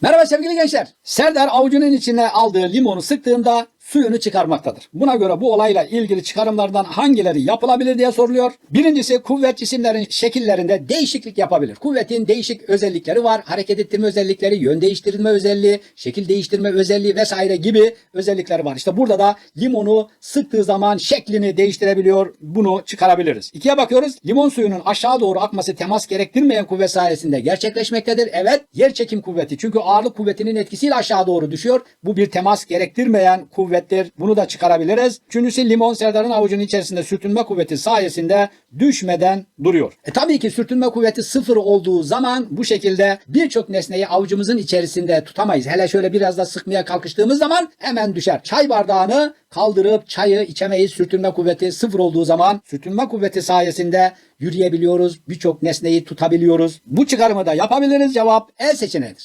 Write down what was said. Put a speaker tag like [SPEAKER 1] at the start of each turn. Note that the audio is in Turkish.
[SPEAKER 1] Merhaba sevgili gençler. Serdar avucunun içine aldığı limonu sıktığında suyunu çıkarmaktadır. Buna göre bu olayla ilgili çıkarımlardan hangileri yapılabilir diye soruluyor. Birincisi kuvvet cisimlerin şekillerinde değişiklik yapabilir. Kuvvetin değişik özellikleri var. Hareket ettirme özellikleri, yön değiştirme özelliği, şekil değiştirme özelliği vesaire gibi özellikleri var. İşte burada da limonu sıktığı zaman şeklini değiştirebiliyor. Bunu çıkarabiliriz. İkiye bakıyoruz. Limon suyunun aşağı doğru akması temas gerektirmeyen kuvvet sayesinde gerçekleşmektedir. Evet, yer çekim kuvveti. Çünkü ağırlık kuvvetinin etkisiyle aşağı doğru düşüyor. Bu bir temas gerektirmeyen kuvvettir. Bunu da çıkarabiliriz. Üçüncüsü limon Serdar'ın avucunun içerisinde sürtünme kuvveti sayesinde düşmeden duruyor. E tabii ki sürtünme kuvveti sıfır olduğu zaman bu şekilde birçok nesneyi avucumuzun içerisinde tutamayız. Hele şöyle biraz da sıkmaya kalkıştığımız zaman hemen düşer. Çay bardağını kaldırıp çayı içemeyiz. Sürtünme kuvveti sıfır olduğu zaman sürtünme kuvveti sayesinde yürüyebiliyoruz. Birçok nesneyi tutabiliyoruz. Bu çıkarımı da yapabiliriz. Cevap E seçeneğidir.